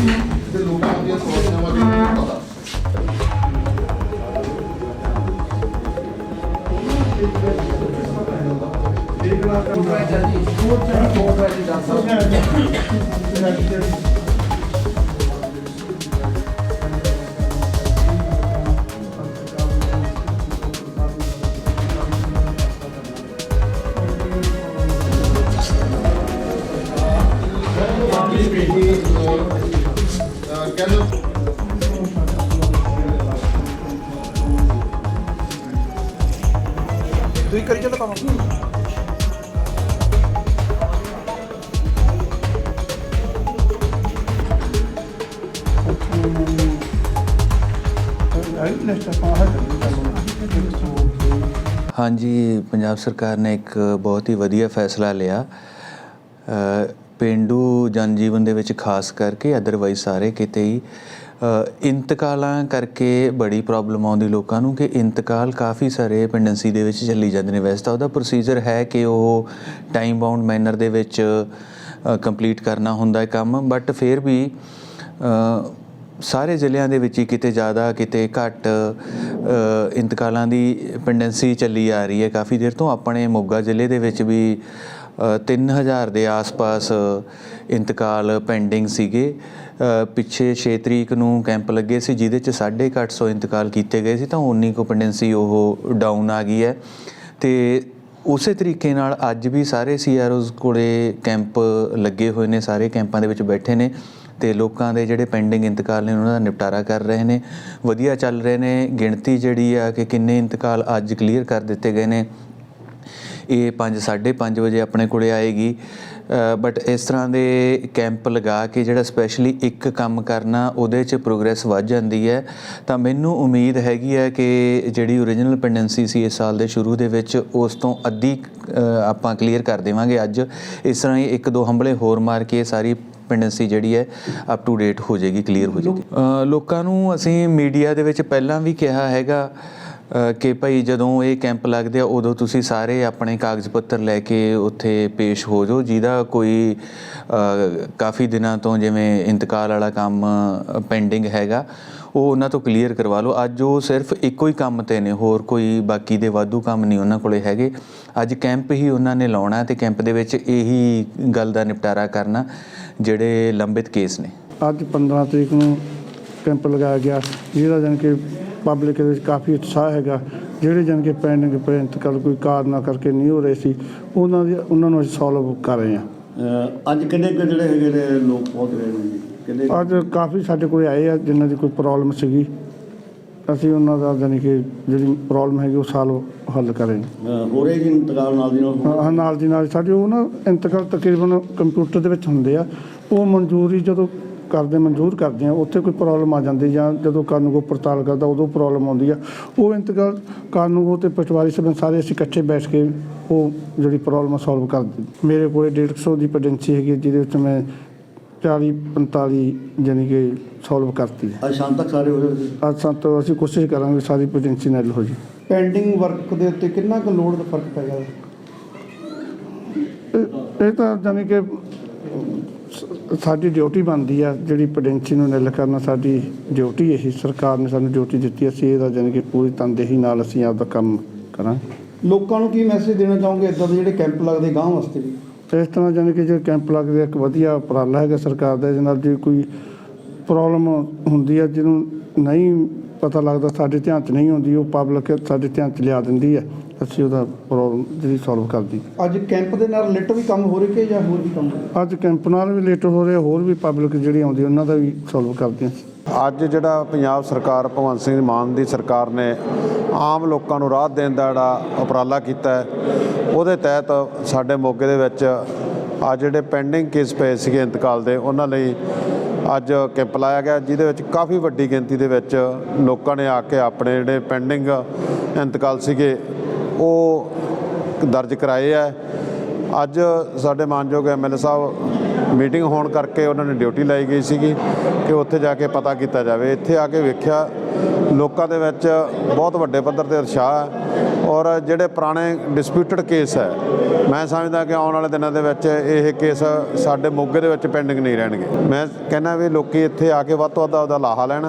근데 너무 어디에서 그냥 막 거다. 일그라지, 두어짜리, 두어짜리 장사. ਹਾਂਜੀ ਪੰਜਾਬ ਸਰਕਾਰ ਨੇ ਇੱਕ ਬਹੁਤ ਹੀ ਵਧੀਆ ਫੈਸਲਾ ਲਿਆ। ਅ, ਪੇਂਡੂ ਜਨਜੀਵਨ ਦੇ ਵਿੱਚ ਖਾਸ ਕਰਕੇ ਅਦਰਵਾਈਜ਼ ਸਾਰੇ ਕਿਤੇ ਹੀ ਇੰਤਕਾਲਾਂ ਕਰਕੇ ਬੜੀ ਪ੍ਰੋਬਲਮ ਆਉਂਦੀ ਲੋਕਾਂ ਨੂੰ ਕਿ ਇੰਤਕਾਲ ਕਾਫੀ ਸਾਰੇ ਪੈਂਡੈਂਸੀ ਦੇ ਵਿੱਚ ਚੱਲੀ ਜਾਂਦੇ ਨੇ। ਵੈਸੇ ਤਾਂ ਉਹਦਾ ਪ੍ਰੋਸੀਜਰ ਹੈ ਕਿ ਉਹ ਟਾਈਮ ਬਾਉਂਡ ਮੈਨਰ ਦੇ ਵਿੱਚ ਕੰਪਲੀਟ ਕਰਨਾ ਹੁੰਦਾ ਹੈ ਕੰਮ ਬਟ ਫਿਰ ਵੀ ਸਾਰੇ ਜ਼ਿਲ੍ਹਿਆਂ ਦੇ ਵਿੱਚ ਹੀ ਕਿਤੇ ਜ਼ਿਆਦਾ ਕਿਤੇ ਘੱਟ ਇੰਤਕਾਲਾਂ ਦੀ ਪੈਂਡੈਂਸੀ ਚੱਲੀ ਆ ਰਹੀ ਹੈ। ਕਾਫੀ ਦੇਰ ਤੋਂ ਆਪਣੇ ਮੋਗਾ ਜ਼ਿਲ੍ਹੇ ਦੇ ਵਿੱਚ ਵੀ ਅ, 3000 ਦੇ ਆਸ-ਪਾਸ ਇੰਤਕਾਲ ਪੈਂਡਿੰਗ ਸੀਗੇ। ਪਿੱਛੇ 6 ਤਰੀਕ ਨੂੰ ਕੈਂਪ ਲੱਗੇ ਸੀ ਜਿਹਦੇ ਚ 850 ਇੰਤਕਾਲ ਕੀਤੇ ਗਏ ਸੀ ਤਾਂ ਉਨੀ ਕੋ ਪੈਂਡੈਂਸੀ ਉਹ ਡਾਊਨ ਆ ਗਈ ਹੈ। ਤੇ ਉਸੇ ਤਰੀਕੇ ਨਾਲ ਅੱਜ ਵੀ ਸਾਰੇ ਸੀਆਰਓਜ਼ ਕੋਲੇ ਕੈਂਪ ਲੱਗੇ ਹੋਏ ਨੇ ਸਾਰੇ ਕੈਂਪਾਂ ਦੇ ਵਿੱਚ ਬੈਠੇ ਨੇ। ਤੇ ਲੋਕਾਂ ਦੇ ਜਿਹੜੇ ਪੈਂਡਿੰਗ ਇੰਤਕਾਲ ਨੇ, ਉਹਨਾਂ ਦਾ ਨਿਪਟਾਰਾ ਕਰ ਰਹੇ ਨੇ। ਵਧੀਆ ਚੱਲ ਰਹੇ ਨੇ। ਗਿਣਤੀ ਜਿਹੜੀ ਆ ਕਿ ਕਿੰਨੇ ਇੰਤਕਾਲ ਅੱਜ ਕਲੀਅਰ ਕਰ ਦਿੱਤੇ ਗਏ ਨੇ। ਇਹ 5 5:30 ਵਜੇ ਆਪਣੇ ਕੋਲੇ ਆਏਗੀ। ਬਟ ਇਸ ਤਰ੍ਹਾਂ ਦੇ ਕੈਂਪ ਲਗਾ ਕੇ ਜਿਹੜਾ ਸਪੈਸ਼ਲੀ ਇੱਕ ਕੰਮ ਕਰਨਾ, ਉਹਦੇ 'ਚ ਪ੍ਰੋਗਰੈਸ ਵੱਧ ਜਾਂਦੀ ਹੈ। ਤਾਂ ਮੈਨੂੰ ਉਮੀਦ ਹੈਗੀ ਹੈ ਕਿ ਜਿਹੜੀ ਓਰੀਜਨਲ ਪੈਂਡੈਂਸੀ ਸੀ ਇਸ ਸਾਲ ਦੇ ਸ਼ੁਰੂ ਦੇ ਵਿੱਚ, ਉਸ ਤੋਂ ਅੱਧੀ ਆਪਾਂ ਕਲੀਅਰ ਕਰ ਦੇਵਾਂਗੇ ਅੱਜ। ਇਸ ਤਰ੍ਹਾਂ ਹੀ ਇੱਕ ਦੋ ਹੰਬਲੇ ਹੋਰ ਮਾਰ ਕੇ ਇਹ ਸਾਰੀ ਪੈਂਡੈਂਸੀ ਜਿਹੜੀ ਹੈ ਅਪ ਟੂ ਡੇਟ ਹੋ ਜਾਏਗੀ ਕਲੀਅਰ ਹੋ ਜਾਏਗੀ। ਲੋਕਾਂ ਨੂੰ ਅਸੀਂ ਮੀਡੀਆ ਦੇ ਵਿੱਚ ਪਹਿਲਾਂ ਵੀ ਕਿਹਾ ਹੈਗਾ ਕਿ ਭਾਈ ਜਦੋਂ ਇਹ ਕੈਂਪ ਲੱਗਦੇ ਆ, ਉਦੋਂ ਤੁਸੀਂ ਸਾਰੇ ਆਪਣੇ ਕਾਗਜ਼ ਪੱਤਰ ਲੈ ਕੇ ਉੱਥੇ ਪੇਸ਼ ਹੋ ਜਾਓ, ਜਿਹਦਾ ਕੋਈ ਕਾਫੀ ਦਿਨਾਂ ਤੋਂ ਜਿਵੇਂ ਇੰਤਕਾਲ ਵਾਲਾ ਕੰਮ ਪੈਂਡਿੰਗ ਹੈਗਾ, ਉਹ ਉਹਨਾਂ ਤੋਂ ਕਲੀਅਰ ਕਰਵਾ ਲਓ। ਅੱਜ ਉਹ ਸਿਰਫ ਇੱਕੋ ਹੀ ਕੰਮ ਤੇ ਨੇ, ਹੋਰ ਕੋਈ ਬਾਕੀ ਦੇ ਵਾਧੂ ਕੰਮ ਨਹੀਂ ਉਹਨਾਂ ਕੋਲੇ ਹੈਗੇ। ਅੱਜ ਕੈਂਪ ਹੀ ਉਹਨਾਂ ਨੇ ਲਾਉਣਾ ਤੇ ਕੈਂਪ ਦੇ ਵਿੱਚ ਇਹੀ ਗੱਲ ਦਾ ਨਿਪਟਾਰਾ ਕਰਨਾ। ਜਿਹੜੇ ਲੰਬਿਤ ਕੇਸ ਨੇ? ਅੱਜ 15 ਤਰੀਕ ਨੂੰ ਕੈਂਪ ਲਗਾਇਆ ਗਿਆ। ਜਿਹਦਾ ਜਾਣੀ ਕਿ ਪਬਲਿਕ ਦੇ ਵਿੱਚ ਕਾਫੀ ਉਤਸ਼ਾਹ ਹੈਗਾ। ਜਿਹੜੇ ਜਾਣੀ ਕਿ ਪੈਂਡਿੰਗ ਪ੍ਰਿੰਟ ਕਰ ਕੋਈ ਕਾਰਨਾ ਕਰਕੇ ਨਹੀਂ ਹੋ ਰਹੇ ਸੀ ਉਹਨਾਂ ਦੀ ਉਹਨਾਂ ਨੂੰ ਅਸੀਂ ਸੋਲਵ ਕਰ ਰਹੇ ਹਾਂ। ਅੱਜ ਕਿੰਨੇ ਕੁ ਜਿਹੜੇ ਹੈਗੇ ਨੇ ਲੋਕ ਪਹੁੰਚ ਰਹੇ ਨੇ ਜੀ? ਕਿੰਨੇ ਅੱਜ ਕਾਫੀ ਸਾਡੇ ਕੋਲ ਆਏ ਆ ਜਿਨ੍ਹਾਂ ਦੀ ਕੋਈ ਪ੍ਰੋਬਲਮ ਸੀਗੀ। ਅਸੀਂ ਉਹਨਾਂ ਦਾ ਜਾਣੀ ਕਿ ਜਿਹੜੀ ਪ੍ਰੋਬਲਮ ਹੈਗੀ ਉਹ ਸਾਲਵ ਹੱਲ ਕਰ ਹਾਂ ਰਹੇ ਜੀ ਇੰਤਕਾਲ ਨਾਲ ਦੀ ਨਾਲ? ਹਾਂ ਨਾਲ ਦੀ ਨਾਲ। ਸਾਡੇ ਉਹ ਨਾ ਇੰਤਕਾਲ ਤਕਰੀਬਨ ਕੰਪਿਊਟਰ ਦੇ ਵਿੱਚ ਹੁੰਦੇ ਆ। ਉਹ ਮਨਜ਼ੂਰੀ ਜਦੋਂ ਕਰਦੇ ਮਨਜ਼ੂਰ ਕਰਦੇ ਆ ਉੱਥੇ ਕੋਈ ਪ੍ਰੋਬਲਮ ਆ ਜਾਂਦੀ ਜਾਂ ਜਦੋਂ ਕਾਨੂੰਗੋ ਪੜਤਾਲ ਕਰਦਾ ਉਦੋਂ ਪ੍ਰੋਬਲਮ ਆਉਂਦੀ ਆ। ਉਹ ਇੰਤਕਾਲ ਕਾਨੂੰਗੋ ਤੇ ਪਟਵਾਰੀ ਸਭਾ ਸਾਰੇ ਅਸੀਂ ਇਕੱਠੇ ਬੈਠ ਕੇ ਉਹ ਜਿਹੜੀ ਪ੍ਰੋਬਲਮ ਸੋਲਵ ਕਰਦੇ ਮੇਰੇ ਕੋਲੇ 150 ਦੀ ਪੈਂਡੈਂਸੀ ਹੈਗੀ ਜਿਹਦੇ ਵਿੱਚ ਮੈਂ 40 45 ਜਾਣੀ ਕਿ ਸੋਲਵ ਕਰਤੀ। ਹੈ ਅੱਜ ਸ਼ਾਮ ਤੱਕ ਸਾਰੇ ਹੋ ਰਹੇ ਜੀ ਅੱਜ ਸੰਤ ਅਸੀਂ ਕੋਸ਼ਿਸ਼ ਕਰਾਂਗੇ ਸਾਰੀ ਪੈਂਡੈਂਸੀ ਨਾਲ ਹੋ ਜੀ। ਪੈਂਡਿੰਗ ਵਰਕ ਦੇ ਉੱਤੇ ਕਿੰਨਾ ਕੁ ਲੋਡ ਦਾ ਫ਼ਰਕ ਪੈ ਗਿਆ? ਇਹ ਇਹ ਤਾਂ ਜਾਣੀ ਕਿ ਸ- ਸਾਡੀ ਡਿਊਟੀ ਬਣਦੀ ਆ ਜਿਹੜੀ ਪੈਂਡੈਂਸੀ ਨੂੰ ਨਿਲ ਕਰਨਾ ਸਾਡੀ ਡਿਊਟੀ ਇਹੀ ਸਰਕਾਰ ਨੇ ਸਾਨੂੰ ਡਿਊਟੀ ਦਿੱਤੀ ਅਸੀਂ ਇਹਦਾ ਜਾਣੀ ਕਿ ਪੂਰੀ ਤਨਦੇਹੀ ਨਾਲ ਅਸੀਂ ਆਪਦਾ ਕੰਮ ਕਰਾਂਗੇ। ਲੋਕਾਂ ਨੂੰ ਕੀ ਮੈਸੇਜ ਦੇਣਾ ਚਾਹੋਗੇ? ਇਦਾਂ ਦੇ ਜਿਹੜੇ ਕੈਂਪ ਲੱਗਦੇ ਗਾਂਹ ਵਾਸਤੇ ਵੀ? ਤੇ ਇਸ ਤਰ੍ਹਾਂ ਜਾਣੀ ਕਿ ਜੇ ਕੈਂਪ ਲੱਗਦੇ ਇੱਕ ਵਧੀਆ ਉਪਰਾਲਾ ਹੈਗਾ ਸਰਕਾਰ ਦਾ ਨਾਲ ਜੇ ਕੋਈ ਪ੍ਰੋਬਲਮ ਹੁੰਦੀ ਆ ਜਿਹਨੂੰ ਨਹੀਂ ਪਤਾ ਲੱਗਦਾ ਸਾਡੇ ਧਿਆਨ 'ਚ ਨਹੀਂ ਹੁੰਦੀ ਉਹ ਪਬਲਿਕ ਸਾਡੇ ਧਿਆਨ 'ਚ ਲਿਆ ਦਿੰਦੀ ਹੈ ਅਸੀਂ ਉਹਦਾ ਪ੍ਰੋਬਲਮ ਜਿਹੜੀ ਸੋਲਵ ਕਰਦੀ ਅੱਜ ਕੈਂਪ ਦੇ ਨਾਲ ਰਿਲੇਟਡ ਵੀ ਕੰਮ ਹੋ ਰਹੇ ਕਿ ਜਾਂ ਹੋਰ ਵੀ ਕੰਮ ਹੋ? ਅੱਜ ਕੈਂਪ ਨਾਲ ਵੀ ਲੇਟ ਹੋ ਰਹੇ ਹੋਰ ਵੀ ਪਬਲਿਕ ਜਿਹੜੀ ਆਉਂਦੀ ਉਹਨਾਂ ਦਾ ਵੀ ਸੋਲਵ ਕਰਦੇ ਹਾਂ ਅੱਜ ਜਿਹੜਾ ਪੰਜਾਬ ਸਰਕਾਰ ਭਗਵੰਤ ਸਿੰਘ ਮਾਨ ਦੀ ਸਰਕਾਰ ਨੇ ਆਮ ਲੋਕਾਂ ਨੂੰ ਰਾਹਤ ਦੇਣ ਦਾ ਜਿਹੜਾ ਉਪਰਾਲਾ ਕੀਤਾ ਹੈ, ਉਹਦੇ ਤਹਿਤ ਸਾਡੇ ਮੋਗੇ ਦੇ ਵਿੱਚ ਆ ਜਿਹੜੇ ਪੈਂਡਿੰਗ ਕੇਸ ਪਏ ਸੀਗੇ ਇੰਤਕਾਲ ਦੇ, ਉਹਨਾਂ ਲਈ ਅੱਜ ਕੈਂਪ ਲਾਇਆ ਗਿਆ, ਜਿਹਦੇ ਵਿੱਚ ਕਾਫੀ ਵੱਡੀ ਗਿਣਤੀ ਦੇ ਵਿੱਚ ਲੋਕਾਂ ਨੇ ਆ ਕੇ ਆਪਣੇ ਜਿਹੜੇ ਪੈਂਡਿੰਗ ਇੰਤਕਾਲ ਸੀਗੇ, ਉਹ ਦਰਜ ਕਰਾਏ ਆ ਅੱਜ ਸਾਡੇ ਮਾਨਯੋਗ ਐਮਐਲਏ ਸਾਹਿਬ ਮੀਟਿੰਗ ਹੋਣ ਕਰਕੇ ਉਹਨਾਂ ਨੇ ਡਿਊਟੀ ਲਾਈ ਗਈ ਸੀਗੀ ਕਿ ਉੱਥੇ ਜਾ ਕੇ ਪਤਾ ਕੀਤਾ ਜਾਵੇ। ਇੱਥੇ ਆ ਕੇ ਵੇਖਿਆ ਲੋਕਾਂ ਦੇ ਵਿੱਚ ਬਹੁਤ ਵੱਡੇ ਪੱਧਰ ਤੇ ਉਤਸ਼ਾਹ ਹੈ ਔਰ ਜਿਹੜੇ ਪੁਰਾਣੇ ਡਿਸਪਿਊਟਡ ਕੇਸ ਹੈ, ਮੈਂ ਸਮਝਦਾ ਕਿ ਆਉਣ ਵਾਲੇ ਦਿਨਾਂ ਦੇ ਵਿੱਚ ਇਹ ਕੇਸ ਸਾਡੇ ਮੋਗੇ ਦੇ ਵਿੱਚ ਪੈਂਡਿੰਗ ਨਹੀਂ ਰਹਿਣਗੇ। ਮੈਂ ਕਹਿੰਦਾ ਵੀ ਲੋਕੀ ਇੱਥੇ ਆ ਕੇ ਵੱਧ ਤੋਂ ਵੱਧ ਉਹਦਾ ਲਾਹਾ ਲੈਣ,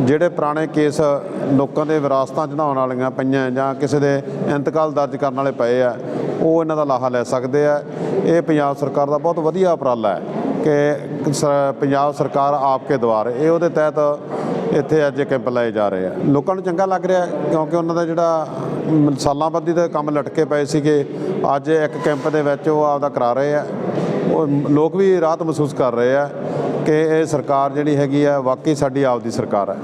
ਜਿਹੜੇ ਪੁਰਾਣੇ ਕੇਸ ਲੋਕਾਂ ਦੇ ਵਿਰਾਸਤਾਂ ਚੜਾਉਣ ਵਾਲੀਆਂ ਪਈਆਂ ਜਾਂ ਕਿਸੇ ਦੇ ਇੰਤਕਾਲ ਦਰਜ ਕਰਨ ਵਾਲੇ ਪਏ ਆ ਉਹ ਇਹਨਾਂ ਦਾ ਲਾਹਾ ਲੈ ਸਕਦੇ ਆ। ਇਹ ਪੰਜਾਬ ਸਰਕਾਰ ਦਾ ਬਹੁਤ ਵਧੀਆ ਉਪਰਾਲਾ ਹੈ ਕਿ ਪੰਜਾਬ ਸਰਕਾਰ ਆਪ ਕੇ ਦੁਆਰ ਇਹ ਉਹਦੇ ਤਹਿਤ ਇੱਥੇ ਅੱਜ ਕੈਂਪ ਲਾਏ ਜਾ ਰਹੇ ਆ। ਲੋਕਾਂ ਨੂੰ ਚੰਗਾ ਲੱਗ ਰਿਹਾ ਕਿਉਂਕਿ ਉਹਨਾਂ ਦਾ ਜਿਹੜਾ ਸਾਲਾਂ ਬੱਧੀ ਦੇ ਕੰਮ ਲਟਕੇ ਪਏ ਸੀਗੇ। ਅੱਜ ਇੱਕ ਕੈਂਪ ਦੇ ਵਿੱਚ ਉਹ ਆਪਦਾ ਕਰਾ ਰਹੇ ਆ। ਉਹ ਲੋਕ ਵੀ ਰਾਹਤ ਮਹਿਸੂਸ ਕਰ ਰਹੇ ਆ ਕਿ ਇਹ ਸਰਕਾਰ ਜਿਹੜੀ ਹੈਗੀ ਆ, ਵਾਕਈ ਸਾਡੀ ਆਪਦੀ ਸਰਕਾਰ ਹੈ।